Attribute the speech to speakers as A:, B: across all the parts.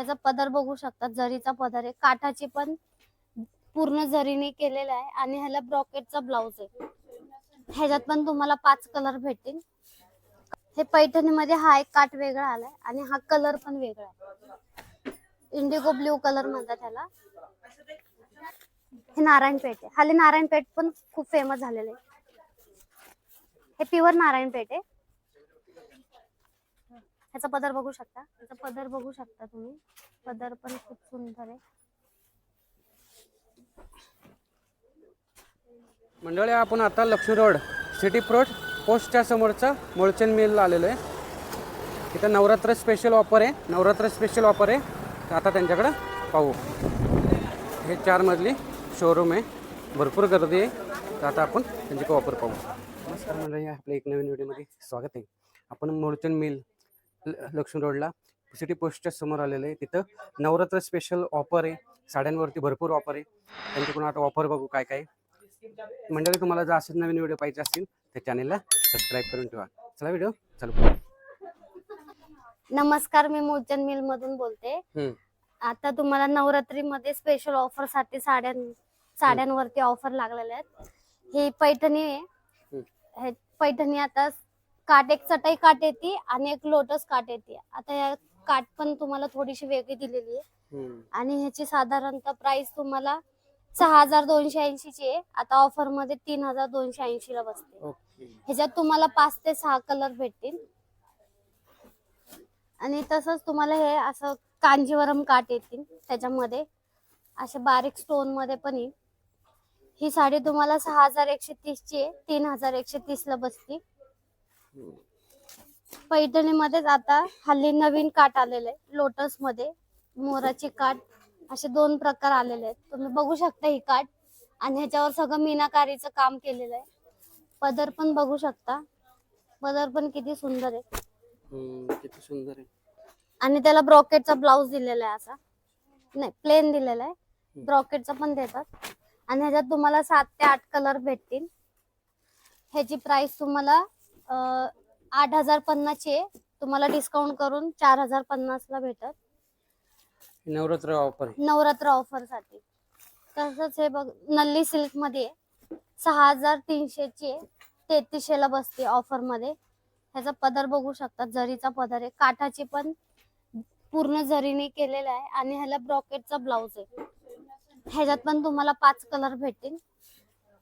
A: ह्याचा पदर बघू शकता जरीचा पदर आहे. काठाची पण पूर्ण जरीने केलेला आहे आणि ह्याला ब्रॉकेटचा ब्लाउज आहे. ह्याच्यात पण तुम्हाला पाच कलर भेटतील. हे पैठणीमध्ये हा एक काठ वेगळा आलाय आणि हा कलर पण वेगळा आहे. इंडिगो ब्ल्यू कलर म्हणतात ह्याला. हे नारायणपेठ आहे. हाली नारायणपेठ पण खूप फेमस झालेले आहे. हे प्युअर नारायणपेठ आहे. ह्याचा पदर बघू शकता. ह्याचा पदर बघू शकता तुम्ही. पदर पण खूप सुंदर आहे.
B: मंडळी आपण आता लक्ष्मी रोड सिटी प्रोट पोस्टच्या समोरचं मोळचंद मिल आलेलो आहे. इथं नवरात्र स्पेशल ऑफर आहे. नवरात्र स्पेशल ऑफर आहे. तर आता त्यांच्याकडं पाहू. हे चार मजली शोरूम आहे. भरपूर गर्दी आहे. तर आता आपण त्यांच्याकडे ऑफर पाहू. नमस्कार मंडळी आपल्या एक नवीन व्हिडिओमध्ये स्वागत आहे. आपण मोळचंद मिल लक्ष्मी रोडला. सिटी पोस्टच्या समोर आलेलं आहे. तिथं नवरात्र स्पेशल ऑफर आहे. साड्यांवरती भरपूर ऑफर आहे. त्यांच्याकडून आता ऑफर बघू काय काय. मंडळी तुम्हाला जर असेच नवीन व्हिडिओ पाहिजे असतील तर चॅनेलला सबस्क्राईब करून ठेवा. चला व्हिडिओ चालू करू.
A: नमस्कार मी मूलचंद मिल मधून बोलते. आता तुम्हाला नवरात्रीमध्ये स्पेशल ऑफरसाठी साड्यां साड्यांवरती ऑफर लागलेल्या आहेत. ही पैठणी आहे. पैठणी आता काट एक चटाई काट येते आणि एक लोटस काट येते. आता या काट पण तुम्हाला थोडीशी वेगळी दिलेली आहे. आणि ह्याची साधारणतः प्राइस तुम्हाला सहा हजार दोनशे ऐंशी ची आहे. आता ऑफरमध्ये तीन हजार दोनशे ऐंशी ला बसते.
B: ओके.
A: ह्याच्यात तुम्हाला पाच ते सहा कलर भेटतील. आणि तसंच तुम्हाला हे असं कांजीवरम काट येतील त्याच्यामध्ये. असे बारीक स्टोनमध्ये पण येईल. ही साडी तुम्हाला सहा हजार एकशे तीस ची आहे. तीन हजार एकशे तीस ला बसती. पैठणीमध्येच आता हल्ली नवीन काट आलेले आहे लोटसमध्ये मोराची काट असे दोन प्रकार आलेले आहेत. तुम्ही बघू शकता ही काट. आणि ह्याच्यावर सगळं मीनाकारीचं काम केलेलं आहे. पदर पण बघू शकता. पदर पण किती सुंदर आहे.
B: किती सुंदर आहे.
A: आणि त्याला ब्रॉकेटचा ब्लाउज दिलेला आहे असा. नाही प्लेन दिलेला आहे. ब्रॉकेटचा पण देतात. आणि ह्याच्यात तुम्हाला सात ते आठ कलर भेटतील. ह्याची प्राइस तुम्हाला आठ हजार पन्नासची आहे तुम्हाला डिस्काउंट करून चार हजार पन्नासला भेटत.
B: नवरात्र ऑफर
A: नवरात्र ऑफरसाठी तसंच हे बघ नल्ली सिल्कमध्ये आहे. सहा हजार तीनशेची आहे तेहतीसशेला बसते ऑफरमध्ये ह्याचा पदर बघू शकता जरीचा पदर आहे. काठाची पण पूर्ण जरीने केलेला आहे आणि ह्याला ब्रॉकेटचा ब्लाउज आहे. ह्याच्यात पण तुम्हाला पाच कलर भेटतील.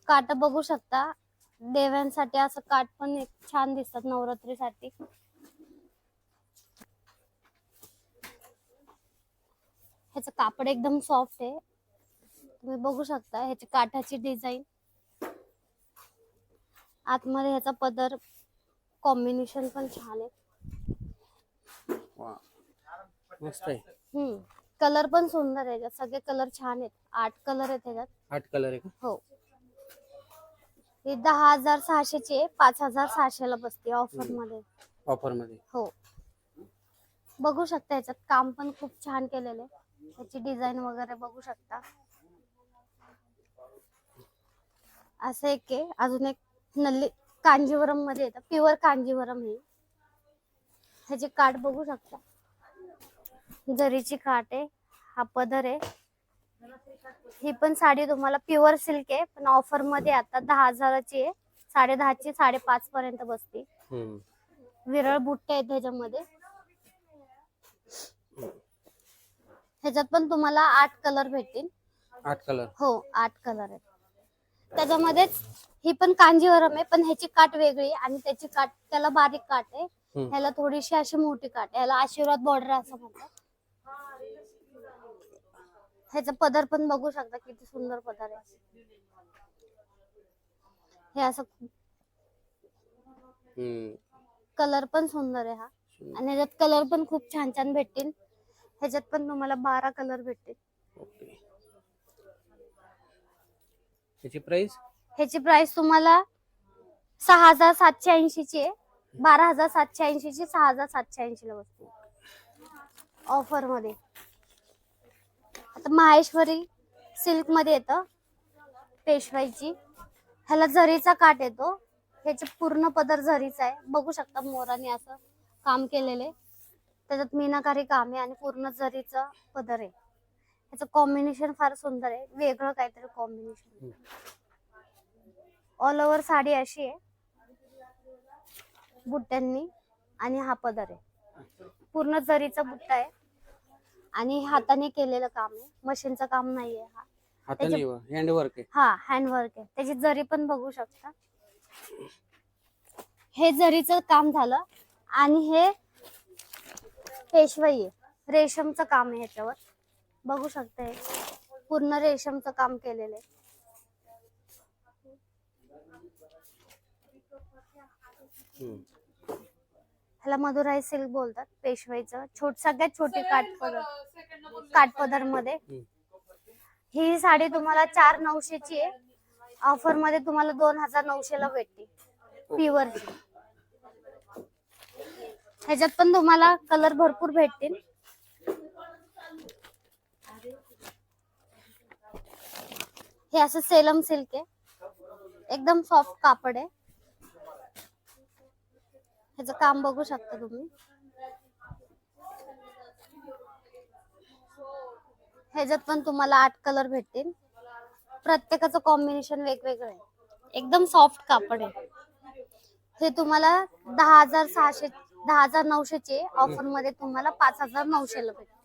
A: काट बघू शकता. देव्यांसाठी असं काट पण एक छान दिसतात नवरात्रीसाठी. ह्याचं कापड एकदम सॉफ्ट आहे. तुम्ही बघू शकता ह्याची काठाची डिझाईन आतमध्ये ह्याचा पदर कॉम्बिनेशन पण छान आहे.
B: वा. मस्त आहे.
A: हम्म. कलर पण सुंदर आहे ह्याच्यात. सगळे कलर छान आहेत. आठ कलर आहेत ह्याच्यात.
B: आठ कलर आहे का?
A: हो. हे दहा हजार सहाशेची आहे. पाच हजार सहाशेला बसते
B: ऑफरमध्ये ऑफरमध्ये
A: हो. बघू शकता ह्याच्यात काम पण खूप छान केलेलं आहे. त्याची डिझाईन वगैरे बघू शकता. असं एक आहे. अजून एक नल्ली कांजीवरममध्ये येतं. प्युअर कांजीवरम हे. ह्याची काठ बघू शकता. जरीची काठ आहे. हा पदर आहे. ही पण साडी तुम्हाला प्युअर सिल्क आहे पण ऑफरमध्ये आता दहा हजाराची आहे. साडे दहाची साडेपाच पर्यंत बसते.
B: हम्म.
A: विरळ बुट्टे आहेत ह्याच्यामध्ये. ह्याच्यात पण तुम्हाला आठ कलर भेटतील.
B: आठ कलर
A: हो आठ कलर आहेत. त्याच्यामध्येच ही पण कांजीवरम आहे पण ह्याची काठ वेगळी आहे आणि त्याची काठ त्याला बारीक काठ आहे.
B: हम्म.
A: ह्याला थोडीशी अशी मोठी काठ आहे. ह्याला आशीर्वाद बॉर्डर असं म्हणतात. ह्याचा पदर पण बघू शकता किती सुंदर पदर आहे. हे असं. कलर पण सुंदर आहे हा. आणि ह्याच्यात कलर पण खूप छान छान भेटतील. ह्याच्यात पण तुम्हाला बारा कलर भेटतील.
B: ओके. त्याची प्राइस
A: ह्याची प्राइस तुम्हाला सहा हजार सातशे ऐंशी ची आहे. बारा हजार सातशे ऐंशी ची सहा हजार सातशे ऐंशी ला बसते ऑफरमध्ये. आता माहेश्वरी सिल्कमध्ये येतं पेशवाईची. ह्याला झरीचा काट येतो. ह्याचे पूर्ण पदर झरीचा आहे. बघू शकता मोराने असं काम केलेले त्याच्यात मीनाकारी काम आहे आणि पूर्ण जरीचं पदर आहे. त्याचं कॉम्बिनेशन फार सुंदर आहे. वेगळं काहीतरी कॉम्बिनेशन ऑल ओव्हर साडी अशी आहे. बुट्ट्यांनी आणि हा पदर आहे. पूर्ण जरीचा बुट्टा आहे. आणि हाताने केलेलं काम आहे. मशीनचं काम नाहीये हा.
B: हाताने हँडवर्क आहे.
A: हा हँडवर्क आहे. त्याची जरी पण बघू शकता. हे जरीचं काम झालं आणि हे पेशवाई आहे. रेशमचं काम आहे ह्याच्यावर. बघू शकता हे. पूर्ण रेशमचं काम केलेलं आहे.
B: हम्म.
A: ह्याला मधुराई सिल्क बोलतात पेशवाईचं. छोट सगळ्यात छोटी काठपदर
B: काठपदरमध्ये.
A: ही साडी तुम्हाला चार नऊशेची आहे. ऑफरमध्ये तुम्हाला दोन हजार नऊशेला भेटते. प्युअरची ह्याच्यात पण तुम्हाला कलर भरपूर भेटतील. हे असं सेलम सिल्क आहे. एकदम सॉफ्ट कापड आहे. ह्याचं काम बघू शकता तुम्ही. ह्याच्यात पण तुम्हाला आठ कलर भेटतील. प्रत्येकाचं कॉम्बिनेशन वेगवेगळं आहे. एकदम सॉफ्ट कापड आहे. हे तुम्हाला दहा हजार सहाशे दहा हजार नऊशेचे ऑफरमध्ये तुम्हाला पाच हजार नऊशेला भेटेल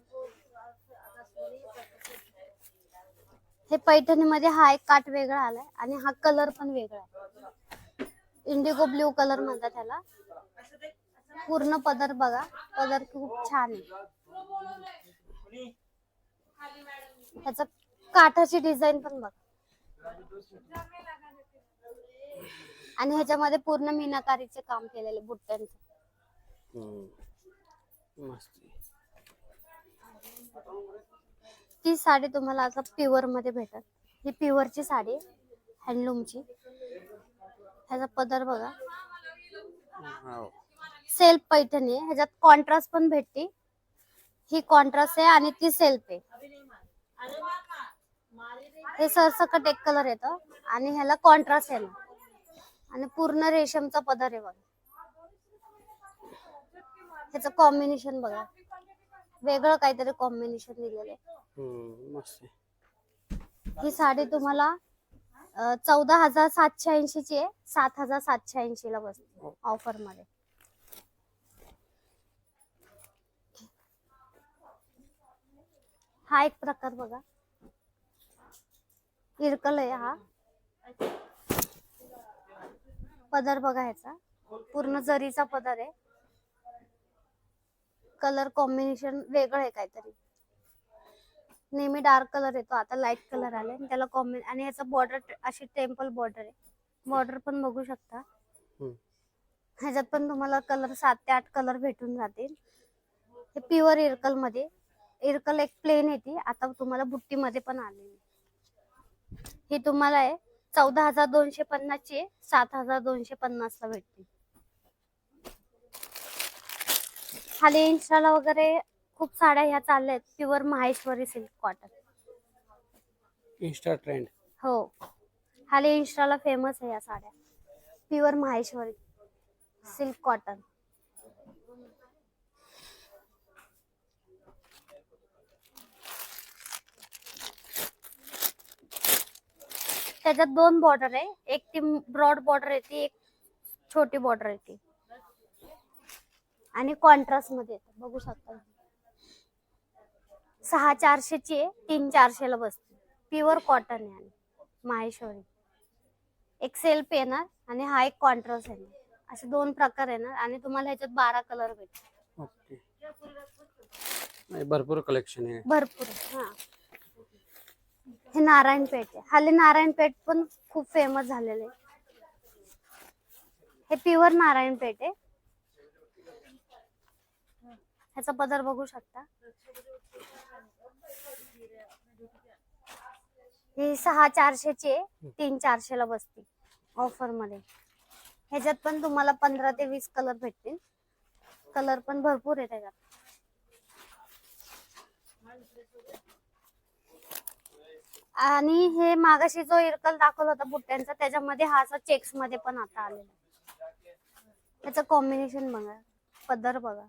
A: हे पैठणीमध्ये हा एक काठ वेगळा आलाय आणि हा कलर पण वेगळा आहे. इंडिगो ब्ल्यू कलर म्हणतात त्याला. पूर्ण पदर बघा. पदर खूप छान आहे. ह्याचा काठाची डिझाईन पण बघा. आणि ह्याच्यामध्ये पूर्ण मीनाकारीचे काम केलेले बुट्ट्यांचं. ती साडी तुम्हाला आता प्युअरमध्ये भेटत ही प्युअरची साडी हँडलूमची ह्याचा पदर बघा.
B: हो.
A: सेल्फ पैठणी आहे. ह्याच्यात कॉन्ट्रास्ट पण भेटते. ही कॉन्ट्रास्ट आहे आणि ती सेल्फ आहे. हे सरसकट एक कलर येतं. आणि ह्याला कॉन्ट्रास्ट आहे आणि पूर्ण रेशमचा पदर आहे बघा. ह्याचं कॉम्बिनेशन बघा. वेगळं काहीतरी कॉम्बिनेशन दिलेलं आहे.
B: हम्म. मस्त आहे.
A: ही साडी तुम्हाला चौदा हजार सातशे ऐंशी ची आहे. सात हजार सातशे ऐंशी ला बसते ऑफरमध्ये. हा एक प्रकार बघा. इरकल आहे हा. पदर बघा ह्याचा. पूर्ण जरीचा पदर आहे. कलर कॉम्बिनेशन वेगळं आहे काहीतरी. नेहमी डार्क कलर येतो आता लाइट कलर आले. आणि त्याला कॉम्बि आणि याचा बॉर्डर अशी टेम्पल बॉर्डर आहे. बॉर्डर पण बघू शकता. ह्याच्यात पण तुम्हाला कलर सात ते आठ कलर भेटून जातील. हे प्युअर इरकलमध्ये इरकल एक प्लेन येते आता तुम्हाला बुट्टी मध्ये पण आलेली ही तुम्हाला आहे चौदा हजार दोनशे पन्नासची आहे सात हजार दोनशे पन्नास ला भेटते खाली इन्स्टाला वगैरे खूप साड्या ह्या चालल्या आहेत. Pure Maheshwari silk cotton.
B: Insta trend.
A: हो. खाली इन्स्टाला फेमस आहे या साड्या. Pure Maheshwari silk cotton. त्याच्यात दोन बॉर्डर आहे. एक ती ब्रॉड बॉर्डर येते एक छोटी बॉर्डर येते आणि कॉन्ट्रास्टमध्ये बघू शकता सहा चारशेची आहे तीन चारशेला बसते. प्युअर कॉटन आहे आणि माहेश्वरी. एक सेल्फ येणार आणि हा एक कॉन्ट्रास्ट येणार. असे दोन प्रकार येणार आणि तुम्हाला ह्याच्यात बारा कलर भेटतील.
B: ओके. नाही, भरपूर कलेक्शन आहे.
A: भरपूर हा. हे नारायणपेठ आहे. हल्ली नारायणपेठ पण खूप फेमस झालेले हे प्युअर नारायणपेठ आहे. ह्याचा पदर बघू शकता. ही सहा चारशेची आहे तीन चारशेला बसते ऑफरमध्ये ह्याच्यात पण तुम्हाला पंधरा ते वीस कलर भेटतील. कलर पण भरपूर आहे त्याच्यात आणि हे मागाशी जो इरकल दाखवला होता बुट्ट्यांचा त्याच्यामध्ये हा असा चेक्समध्ये पण आता आलेला. त्याचं कॉम्बिनेशन बघा पदर बघा.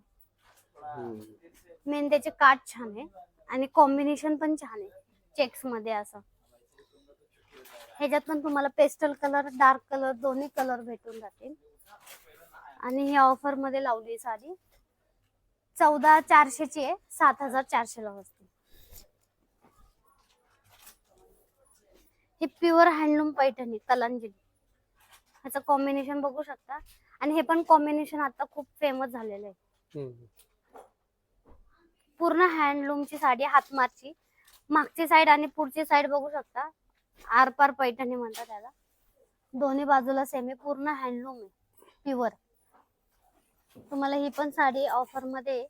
A: मेन त्याचे काठ छान आहे आणि कॉम्बिनेशन पण छान आहे चेक्समध्ये असं. ह्याच्यात पण तुम्हाला पेस्टल कलर डार्क कलर दोन्ही कलर भेटून जातील. आणि ही ऑफरमध्ये लावली साडी. चौदा चारशेची आहे सात हजार चारशेला बसते. ही प्युअर हँडलूम पैठणी कलांजली. ह्याचं कॉम्बिनेशन बघू शकता. आणि हे पण कॉम्बिनेशन आता खूप फेमस झालेलं आहे. पूर्ण हँडलूमची साडी हातमारची. मागची साईड आणि पुढची साईड बघू शकता. आरपार पैठणी म्हणतात त्याला. दोन्ही बाजूला सेमी पूर्ण हँडलूम आहे. प्युअर तुम्हाला ही पण साडी ऑफरमध्ये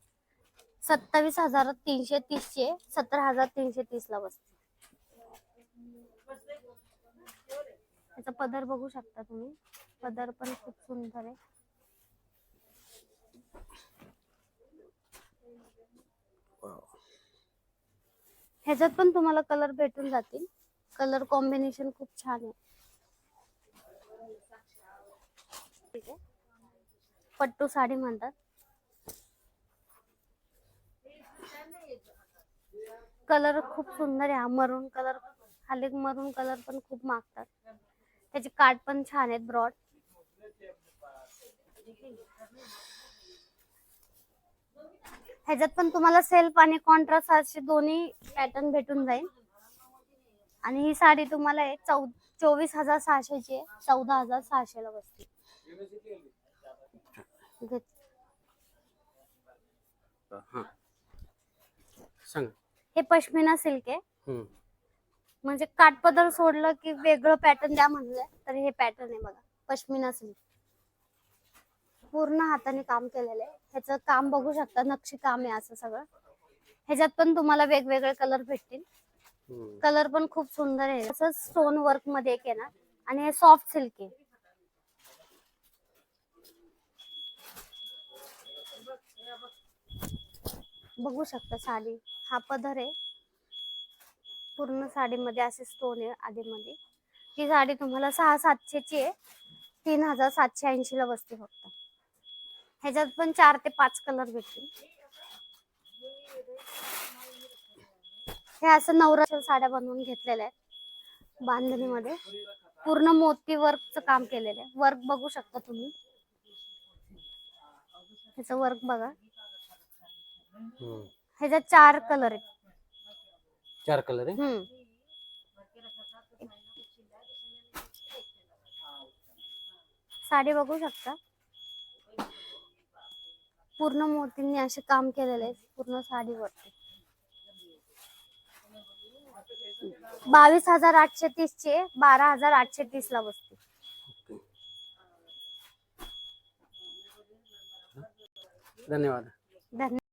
A: सत्तावीस हजार तीनशे तीसचे सतरा हजार तीनशे तीस ला बसते. त्याचा पदर बघू शकता तुम्ही. पदर पण खूप सुंदर आहे. ह्याच्यात पण तुम्हाला कलर भेटून जातील. कलर कॉम्बिनेशन खूप छान आहे. पट्टू साडी म्हणतात. कलर खूप सुंदर आहे. हा मरून कलर खाली मरून कलर पण खूप मागतात. त्याचे काठ पण छान आहेत ब्रॉड. ह्याच्यात पण तुम्हाला सेल्फ आणि कॉन्ट्रास्ट असे दोन्ही पॅटर्न भेटून जाईल. आणि ही साडी तुम्हाला आहे चौ चोवीस हजार सहाशेची आहे. चौदा हजार सहाशेला बसते.
B: हा. सांग.
A: हे पश्मिना सिल्क आहे. म्हणजे काठपदर सोडलं की वेगळं पॅटर्न द्या म्हणलं तर हे पॅटर्न आहे बघा. पश्मिना सिल्क. पूर्ण हाताने काम केलेलं आहे. ह्याचं काम बघू शकता नक्षी काम आहे असं सगळं. ह्याच्यात पण तुम्हाला वेगवेगळे कलर भेटतील. कलर पण खूप सुंदर आहे. तसंच स्टोन वर्कमध्ये एक आहे ना. आणि हे सॉफ्ट सिल्क आहे. बघू शकता साडी. हा पदर आहे. पूर्ण साडीमध्ये असे स्टोन आहे आधीमध्ये. ही साडी तुम्हाला सहा सातशेची आहे. तीन हजार सातशे ऐंशी ला बसते फक्त. ह्याच्यात पण चार ते पाच कलर भेटतील. हे असं नवरात्र साड्या बनवून घेतलेल्या आहेत. बांधणीमध्ये. पूर्ण मोती वर्कचं काम केलेलं आहे. वर्क बघू शकता तुम्ही. ह्याचं वर्क बघा. ह्याच्यात चार कलर आहेत.
B: चार कलर आहे?
A: हम्म. साडी बघू शकता. पूर्ण मोतींनी असे काम केलेले आहे पूर्ण साडीवरती. बावीस हजार आठशे तीस चे बारा हजार आठशे तीस ला बसते.
B: धन्यवाद.
A: धन्यवाद